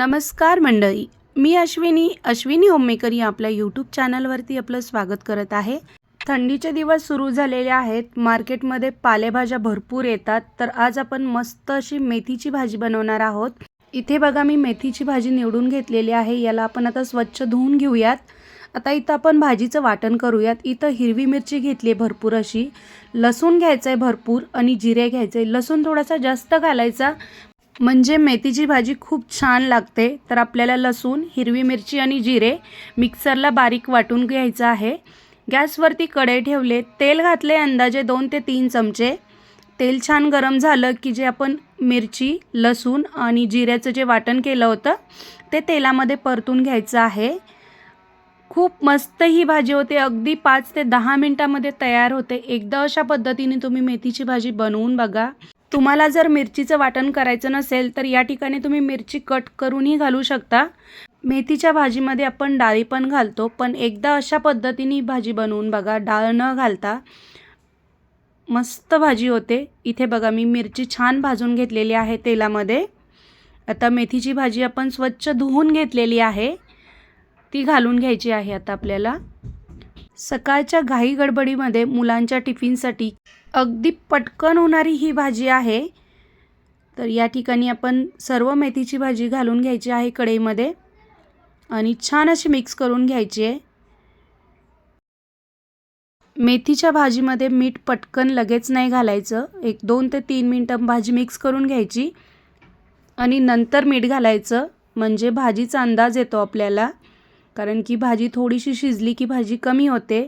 नमस्कार मंडळी. मी अश्विनी अश्विनी होममेकर आपल्या यूट्यूब चॅनलवरती आपलं स्वागत करत आहे. थंडीचे दिवस सुरू झालेले आहेत. मार्केटमध्ये पालेभाज्या भरपूर येतात. तर आज आपण मस्त अशी मेथीची भाजी बनवणार आहोत. इथे बघा मी मेथीची भाजी निवडून घेतलेली आहे. याला आपण आता स्वच्छ धुवून घेऊयात. आता इथं आपण भाजीचं वाटण करूयात. इथं हिरवी मिरची घेतली आहे भरपूर अशी. लसूण घ्यायचं आहे भरपूर आणि जिरे घ्यायचे आहे लसूण थोडासा जास्त घालायचा. म्हणजे मेथीची भाजी खूप छान लागते. तर आपल्याला लसूण हिरवी मिरची आणि जिरे मिक्सरला बारीक वाटून घ्यायचं आहे. गॅसवरती कढई ठेवले. तेल घातले अंदाजे दोन ते तीन चमचे. तेल छान गरम झालं की जे आपण मिरची लसूण आणि जिऱ्याचं जे वाटण केलं होतं ते तेलामध्ये परतून घ्यायचं आहे. खूप मस्त ही भाजी होते. अगदी पाच ते दहा मिनटामध्ये तयार होते. एकदा अशा पद्धतीने तुम्ही मेथीची भाजी बनवून बघा. तुम्हाला जर मिरचीचं वाटण करायचं नसेल तर या ठिकाणी तुम्ही मिरची कट करूनही घालू शकता. मेथीच्या भाजीमध्ये आपण डाळी पण घालतो पण एकदा अशा पद्धतीने भाजी बनवून बघा डाळ न घालता मस्त भाजी होते. इथे बघा मी मिरची छान भाजून घेतलेली आहे तेलामध्ये. आता मेथीची भाजी आपण स्वच्छ धुवून घेतलेली आहे. ती घालून घ्यायची आहे आता आपल्याला. सकाळच्या घाई गडबडीमध्ये मुलांच्या टिफिनसाठी अगदी पटकन होणारी ही भाजी आहे. तर या ठिकाणी आपण सर्व मेथीची भाजी घालून घ्यायची आहे कढईमध्ये. आणि छान अशी मिक्स करून घ्यायची आहे. मेथीच्या भाजीमध्ये मीठ पटकन लगेच नाही घालायचं. एक दोन ते तीन मिनटं भाजी मिक्स करून घ्यायची. आणि नंतर मीठ घालायचं. म्हणजे भाजीचा अंदाज येतो आपल्याला. कारण की भाजी थोडीशी शिजली की भाजी कमी होते.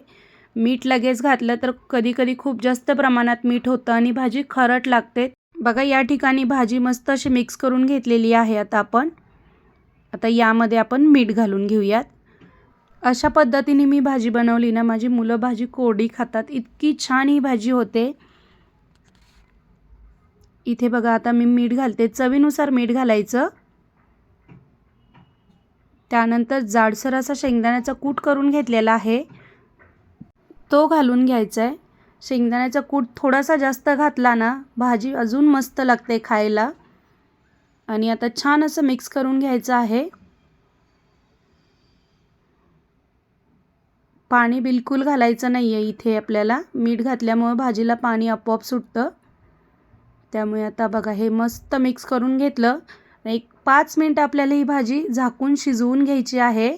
मीठ लगेच घातलं तर कधी कधी खूप जास्त प्रमाणात मीठ होतं आणि भाजी खरट लागते. बघा या ठिकाणी भाजी मस्त अशी मिक्स करून घेतलेली आहे आता आपण. आता यामध्ये आपण मीठ घालून घेऊयात. अशा पद्धतीने मी भाजी बनवली ना माझी मुलं भाजी कोरडी खातात. इतकी छान ही भाजी होते. इथे बघा आता मी मीठ घालते. चवीनुसार मीठ घालायचं. त्यानंतर जाडसर असा शेंगदाण्याचा कूट करून घेतलेला आहे. तो घालून घ्यायचा आहे शेंगदाण्याचा कूट थोडासा जास्त घातला ना भाजी अजून मस्त लागते खायला. आणि आता छान असं मिक्स करून घ्यायचं आहे. पाणी बिलकुल घालायचं नाही आहे इथे आपल्याला. मीठ घातल्यामुळं भाजीला पाणी आपोआप सुटतं. त्यामुळे आता बघा हे मस्त मिक्स करून घेतलं. एक पाच मिनटं आपल्याला ही भाजी झाकून शिजवून घ्यायची आहे.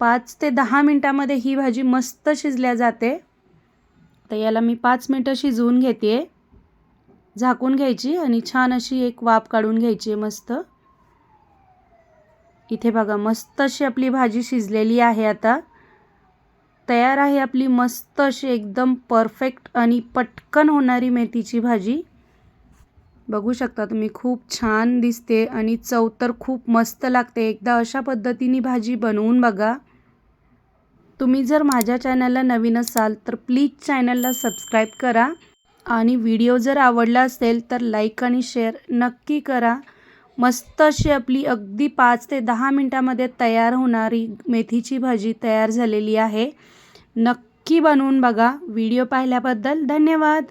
पाच ते दहा मिनटामध्ये ही भाजी मस्त शिजल्या जाते. तर याला मी पाच मिनटं शिजवून घेते झाकून घ्यायची आणि छान अशी एक वाफ काढून घ्यायची आहे मस्त. इथे बघा मस्त अशी आपली भाजी शिजलेली आहे आता. तयार आहे आपली मस्त अशी एकदम परफेक्ट आणि पटकन होणारी मेथीची भाजी. बघू शकता तुम्ही खूप छान दिसते आणि चव तर खूप मस्त लागते. एकदा अशा पद्धतीने भाजी बनवून बघा. तुम्ही जर माझ्या चॅनलला नवीन असाल तर प्लीज चॅनलला सबस्क्राईब करा आणि व्हिडिओ जर आवडला असेल तर लाईक आणि शेअर नक्की करा. मस्त अशी आपली अगदी पाच ते दहा मिनटामध्ये तयार होणारी मेथीची भाजी तयार झालेली आहे. नक्की बनवून बघा. व्हिडिओ पाहिल्याबद्दल धन्यवाद.